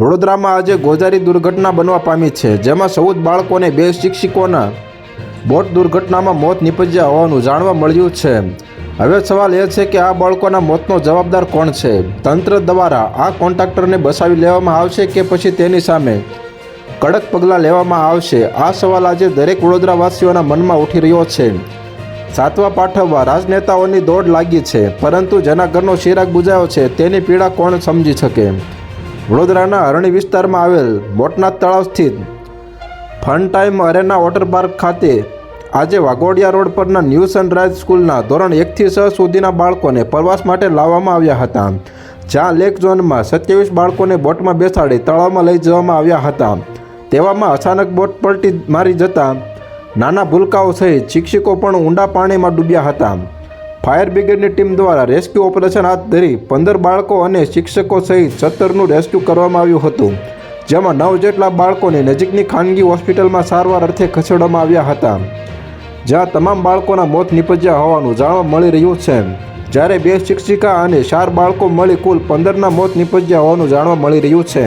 વડોદરામાં આજે ગોઝારી દુર્ઘટના બનવા પામી છે, જેમાં ચૌદ બાળકોને બે શિક્ષકોના બોટ દુર્ઘટનામાં મોત નીપજ્યા હોવાનું જાણવા મળ્યું છે. હવે સવાલ એ છે કે આ બાળકોના મોતનો જવાબદાર કોણ છે? તંત્ર દ્વારા આ કોન્ટ્રાક્ટરને બસાવી લેવામાં આવશે કે પછી તેની સામે કડક પગલાં લેવામાં આવશે? આ સવાલ આજે દરેક વડોદરાવાસીઓના મનમાં ઉઠી રહ્યો છે. સાતવા પાઠવવા રાજનેતાઓની દોડ લાગી છે, પરંતુ જેના ઘરનો શિરાગ બુજાયો છે, તેની પીડા કોણ સમજી શકે? વડોદરાના અરણી વિસ્તારમાં આવેલ બોટનાથ તળાવ સ્થિત fun time arena water park ખાતે આજે વાઘોડિયા રોડ પરના ન્યૂ સનરાઇઝ સ્કૂલના ધોરણ એકથી છ સુધીના બાળકોને પ્રવાસ માટે લાવવામાં આવ્યા હતા. જ્યાં લેક ઝોનમાં સત્યાવીસ બાળકોને બોટમાં બેસાડી તળાવમાં લઈ જવામાં આવ્યા હતા. તેવામાં અચાનક બોટ પલટી મારી જતા નાના ભૂલકાઓ સહિત શિક્ષકો પણ ઊંડા પાણીમાં ડૂબ્યા હતા. ફાયર બ્રિગેડની ટીમ દ્વારા રેસ્ક્યુ ઓપરેશન હાથ ધરી પંદર બાળકો અને શિક્ષકો સહિત સત્તરનું રેસ્ક્યુ કરવામાં આવ્યું હતું, જેમાં નવ જેટલા બાળકોને નજીકની ખાનગી હોસ્પિટલમાં સારવાર અર્થે ખસેડવામાં આવ્યા હતા. જ્યાં તમામ બાળકોના મોત નીપજ્યા હોવાનું જાણવા મળી રહ્યું છે. જ્યારે બે શિક્ષિકા અને ચાર બાળકો મળી કુલ પંદરના મોત નીપજ્યા હોવાનું જાણવા મળી રહ્યું છે.